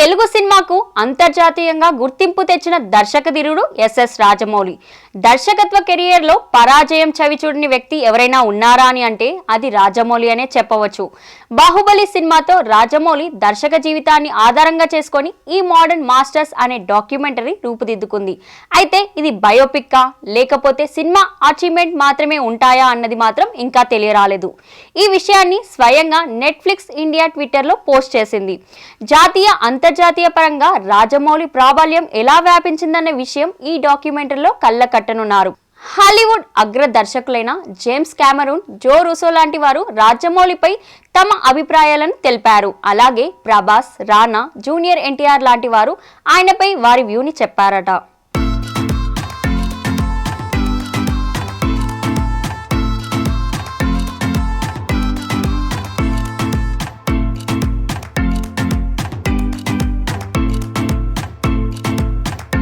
తెలుగు సినిమాకు అంతర్జాతీయంగా గుర్తింపు తెచ్చిన దర్శకధీరుడు ఎస్ఎస్ రాజమౌళి. దర్శకత్వ కెరియర్లో పరాజయం చవిచూడని వ్యక్తి ఎవరైనా ఉన్నారా అని అంటే అది రాజమౌళి అనే చెప్పవచ్చు. బాహుబలి సినిమాతో రాజమౌళి దర్శక జీవితాన్ని ఆధారంగా చేసుకొని ఈ మోడర్న్ మాస్టర్స్ అనే డాక్యుమెంటరీ రూపుదిద్దుకుంది. అయితే ఇది బయోపిక్కా? లేకపోతే సినిమా అచీవ్మెంట్ మాత్రమే ఉంటాయా అన్నది మాత్రం ఇంకా తెలియరాలేదు. ఈ విషయాన్ని స్వయంగా నెట్ఫ్లిక్స్ ఇండియా ట్విట్టర్లో పోస్ట్ చేసింది. జాతీయ అంతర్జాతీయ పరంగా రాజమౌళి ప్రాబల్యం ఎలా వ్యాపించిందనే విషయం ఈ డాక్యుమెంటరీలో కళ్ళకట్టనున్నారు. హాలీవుడ్ అగ్ర దర్శకులైన జేమ్స్ క్యామరూన్ జో రూసో లాంటి వారు రాజమౌళిపై తమ అభిప్రాయాలను తెలిపారు. అలాగే ప్రభాస్ రానా జూనియర్ ఎన్టీఆర్ లాంటి వారు ఆయనపై వారి వ్యూని చెప్పారట.